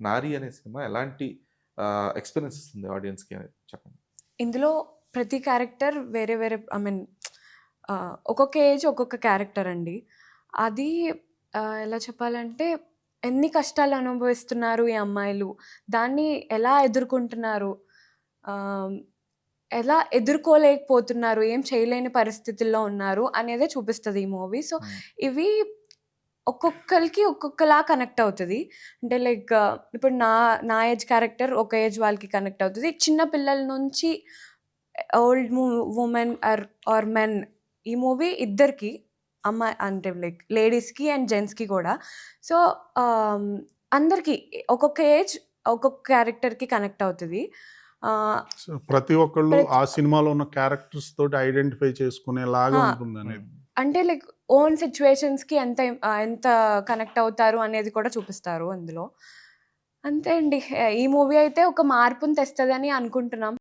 నారి అనే సినిమా ఎలాంటి ఎక్స్పీరియన్స్ ఇస్తుంది ఆడియన్స్కి అనేది చెప్పండి. ఇందులో ప్రతి క్యారెక్టర్ వేరే వేరే ఐ మీన్ ఒక్కొక్క ఏజ్ ఒక్కొక్క క్యారెక్టర్ అండి. అది ఎలా చెప్పాలంటే ఎన్ని కష్టాలు అనుభవిస్తున్నారు ఈ అమ్మాయిలు దాన్ని ఎలా ఎదుర్కొంటున్నారు ఎలా ఎదుర్కోలేకపోతున్నారు ఏం చేయలేని పరిస్థితుల్లో ఉన్నారు అనేదే చూపిస్తుంది ఈ మూవీ సో ఇవి ఒక్కొక్కరికి ఒక్కొక్కలా కనెక్ట్ అవుతుంది. అంటే లైక్ ఇప్పుడు నా నా ఏజ్ క్యారెక్టర్ ఒక ఏజ్ వాళ్ళకి కనెక్ట్ అవుతుంది. చిన్న పిల్లల నుంచి old women or or men ఈ మూవీ ఇద్దరికి అమ్మాయి అంటే లైక్ లేడీస్కి అండ్ జెంట్స్కి కూడా. సో అందరికీ ఒక్కొక్క ఏజ్ ఒక్కొక్క క్యారెక్టర్కి కనెక్ట్ అవుతుంది. ప్రతి ఒక్కళ్ళు ఆ సినిమాలో ఉన్న క్యారెక్టర్స్ తోటి ఐడెంటిఫై చేసుకునేలాగా. ఉంటుంది అనేది. అంటే లైక్ ఓన్ సిచ్యువేషన్స్కి ఎంత ఎంత కనెక్ట్ అవుతారు అనేది కూడా చూపిస్తారు అందులో. అంతే అండి. ఈ మూవీ అయితే ఒక మార్పుని తెస్తుందని అనుకుంటున్నాం.